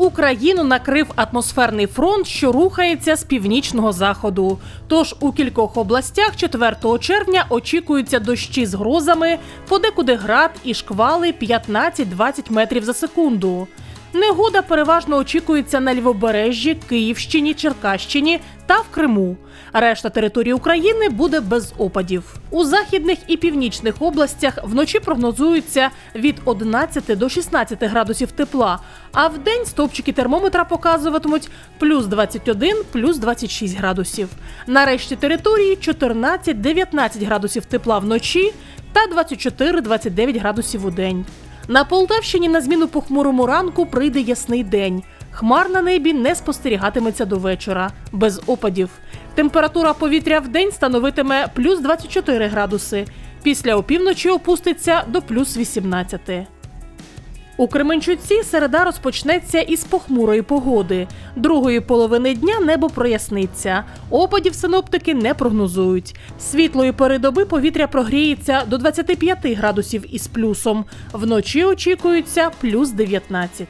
Україну накрив атмосферний фронт, що рухається з північного заходу. Тож у кількох областях 4 червня очікуються дощі з грозами, подекуди град і шквали 15-20 метрів за секунду. Негода переважно очікується на Львобережжі, Київщині, Черкащині та в Криму. Решта території України буде без опадів. У західних і північних областях вночі прогнозується від 11 до 16 градусів тепла, а в день стовпчики термометра показуватимуть плюс 21, плюс 26 градусів. На решті території 14-19 градусів тепла вночі та 24-29 градусів у день. На Полтавщині на зміну похмурому ранку прийде ясний день. Хмар на небі не спостерігатиметься до вечора, без опадів. Температура повітря в день становитиме плюс 24 градуси. Після опівночі опуститься до плюс 18. У Кременчуці середа розпочнеться із похмурої погоди. Другої половини дня небо проясниться. Опадів синоптики не прогнозують. Світлої передоби повітря прогріється до 25 градусів із плюсом. Вночі очікується плюс 19.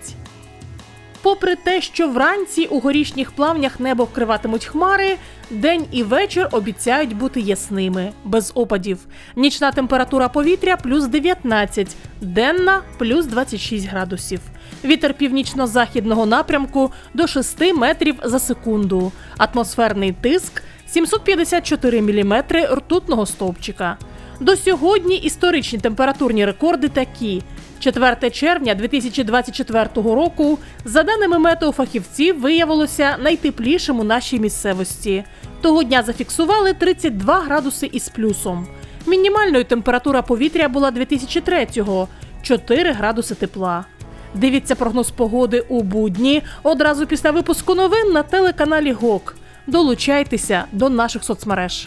Попри те, що вранці у горішніх плавнях небо вкриватимуть хмари, день і вечір обіцяють бути ясними, без опадів. Нічна температура повітря плюс 19, денна плюс 26 градусів. Вітер північно-західного напрямку до 6 метрів за секунду. Атмосферний тиск 754 міліметри ртутного стовпчика. До сьогодні історичні температурні рекорди такі. 4 червня 2024 року, за даними метеофахівців, виявилося найтеплішим у нашій місцевості. Того дня зафіксували 32 градуси із плюсом. Мінімальною температура повітря була 2003-го – 4 градуси тепла. Дивіться прогноз погоди у будні одразу після випуску новин на телеканалі ГОК. Долучайтеся до наших соцмереж.